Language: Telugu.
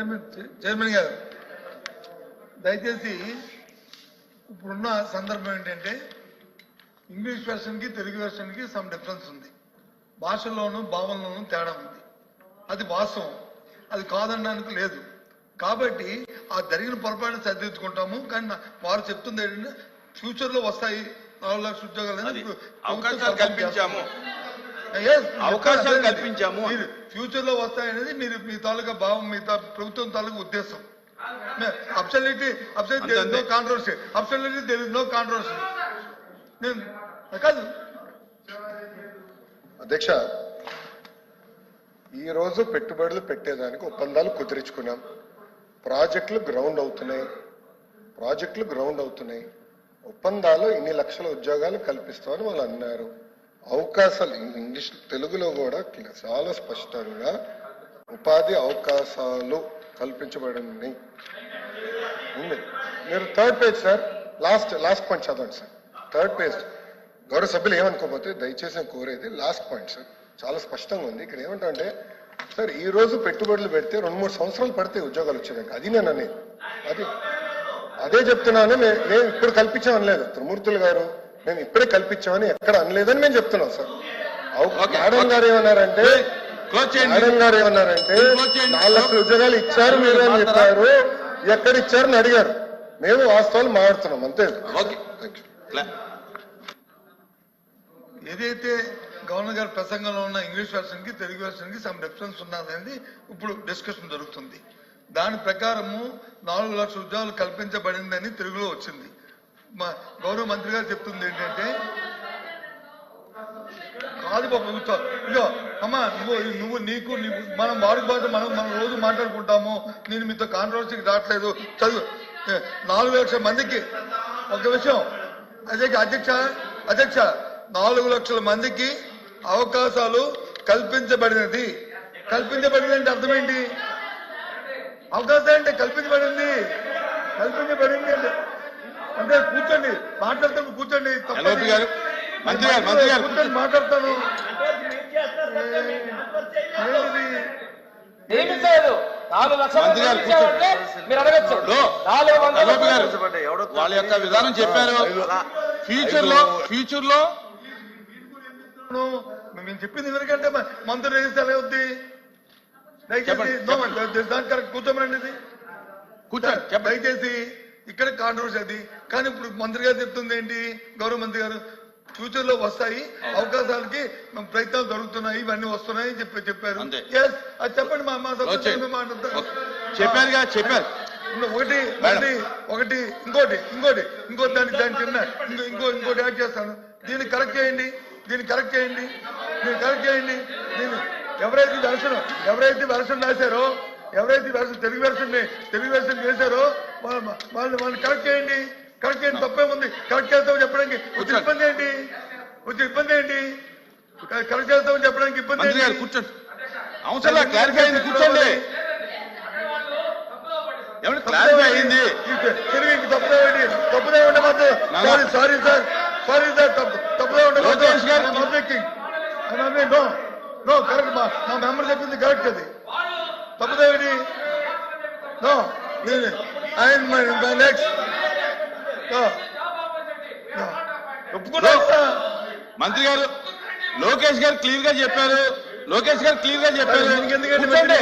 చైర్మన్ చైర్మన్ గారు దయచేసి ఇప్పుడున్న సందర్భం ఏంటంటే ఇంగ్లీష్ వెర్షన్కి తెలుగు వెర్షన్కి సమ్ డిఫరెన్స్ ఉంది. భాషల్లోనూ భావనలోనూ తేడా ఉంది. అది వాస్తవం. అది కాదనడానికి లేదు. కాబట్టి ఆ జరిగిన పొరపాటును సరిదిద్దుకుంటాము. కానీ వారు చెప్తుంది ఏంటంటే ఫ్యూచర్లో వస్తాయి నాలుగు లక్షల ఉద్యోగాలు కల్పించాము. అవకాశాలు కల్పించాము. మీరు ఫ్యూచర్లో వస్తాయనేది మీరు మీ తాలూకా భావం మీ ప్రభుత్వం తాలూకా ఉద్దేశం. అబ్సల్యూట్లీ అబ్సల్యూట్ అంతే, అంతే. Controversy absolutely there is no controversy నేను కాదు. అధ్యక్ష ఈ రోజు పెట్టుబడులు పెట్టేదానికి ఒప్పందాలు కుదిరించుకున్నాం. ప్రాజెక్టులు గ్రౌండ్ అవుతున్నాయి. ప్రాజెక్టులు గ్రౌండ్ అవుతున్నాయి. ఒప్పందాలు ఇన్ని లక్షల ఉద్యోగాలు కల్పిస్తామని వాళ్ళు అన్నారు. అవకాశాలు ఇంగ్లీష్ తెలుగులో కూడా చాలా స్పష్టంగా ఉపాధి అవకాశాలు కల్పించబడింది. ఉంది. మీరు third page sir last last point చదవండి సార్ థర్డ్ పేజ్ గౌరవ సభ్యులు ఏమనుకోకపోతే దయచేసి నేను కోరేది లాస్ట్ పాయింట్ సార్ చాలా స్పష్టంగా ఉంది. ఇక్కడ ఏమంటే సార్ ఈ రోజు పెట్టుబడులు పెడితే రెండు మూడు సంవత్సరాలు పడితే ఉద్యోగాలు వచ్చేదానికి అది నేను అనేది. అది. అదే చెప్తున్నాను నేను ఇప్పుడు కల్పించామని లేదు. త్రిమూర్తులు గారు మేము ఇప్పుడే కల్పించామని ఎక్కడ అనలేదని మేము చెప్తున్నాం సార్. మేడం గారు ఏమన్నారంటే మేడం గారు ఏమన్నారంటే. నాలుగు లక్షల ఉద్యోగాలు ఇచ్చారు మీరు అని చెప్పారు ఎక్కడ ఇచ్చారని అడిగారు. మేము వాస్తవాలు మాట్లాడుతున్నాం అంతే. ఏదైతే గవర్నర్ గారి ప్రసంగంలో ఉన్న ఇంగ్లీష్ వెర్షన్కి తెలుగు వెర్షన్కి సమ్ డిఫరెన్స్ ఉన్నదనేది ఇప్పుడు డిస్కషన్ జరుగుతుంది. దాని ప్రకారము నాలుగు లక్షల ఉద్యోగాలు కల్పించబడిందని తెలుగులో వచ్చింది. మా గౌరవ మంత్రి గారు చెప్తుంది ఏంటంటే కాదు బాబు ఇదిగో, ఇదిగో అమ్మా నువ్వు నువ్వు నీకు నీకు మనం వాడుక భాష మనం మనం రోజు మాట్లాడుకుంటాము. నేను మీతో కాంట్రవర్సీకి రావట్లేదు. చదువు నాలుగు లక్షల మందికి ఒక విషయం అదే అధ్యక్ష అధ్యక్ష నాలుగు లక్షల మందికి అవకాశాలు కల్పించబడినది. కల్పించబడింది అంటే అర్థం ఏంటి? అవకాశం అంటే కల్పించబడింది. కల్పించబడింది అంటే అంటే కూర్చోండి మాట్లాడుతాను కూర్చోండి. మంత్రి గారు మంత్రి గారు. కూర్చొని మాట్లాడతాను? ఏమి చేయదు నాలుగు లక్షల మంత్రి మీరు అడగచ్చు. నాలుగు వందల వాళ్ళ యొక్క విధానం చెప్పారు. ఫ్యూచర్లో ఫ్యూచర్లో మేము చెప్పింది ఎవరికంటే మంత్రులు వేస్తే ఎలా అవుద్ది దయచేసి దాని కరెక్ట్ కూర్చోమనండి ఇది. కూర్చోండి దయచేసి ఇక్కడ కాంట్రవర్సీ అది. కానీ ఇప్పుడు మంత్రి గారు చెప్తుంది ఏంటి? గౌరవ మంత్రి గారు ఫ్యూచర్లో వస్తాయి అవకాశాలకి మన ప్రయత్నాలు జరుగుతున్నాయి ఇవన్నీ వస్తున్నాయి అని చెప్పి చెప్పారు. అది చెప్పండి మా. చెప్పారుగా చెప్పారు ఒకటి ఒకటి ఒకటి ఇంకోటి ఇంకోటి ఇంకో దానికి దాని కింద ఇంకో ఇంకో ఇంకోటి యాడ్ చేస్తాను. దీన్ని కరెక్ట్ చేయండి దీన్ని కరెక్ట్ చేయండి దీన్ని కరెక్ట్ చేయండి దీన్ని ఎవరైతే వెర్షన్ ఎవరైతే వెర్షన్ రాశారో ఎవరైతే version Telugu version Telugu version చేశారో వాళ్ళ- వాళ్ళు వాళ్ళని కరెక్ట్ చేయండి. కరెక్ట్ చేయండి తప్పే ఉంది. కరెక్ట్ చేస్తామని చెప్పడానికి వచ్చే ఇబ్బంది ఏంటి? వచ్చే ఇబ్బంది ఏంటి? కరెక్ట్ చేస్తామని చెప్పడానికి ఇబ్బంది ఏంటి? కూర్చోండి. అవసరం క్లారిఫై అయింది కూర్చోండి. ఏమంటే క్లారిఫై అయింది. తిరిగి తప్పుదే ఉండి తప్పుదే ఉండే మాత్రం నాన్న. Sorry sorry sir. Sorry sir తప్పు తప్పుదే ఉండే లోకేష్ గారు. నో నో కరెక్ట్ మా మా మెంబర్ చెప్పింది కరెక్ట్ అది. తప్పుదే ఉండి నో ఆయన నెక్స్ట్. మంత్రి గారు లోకేష్ గారు క్లియర్గా చెప్పారు. లోకేష్ గారు క్లియర్గా చెప్పారు ఎందుకంటే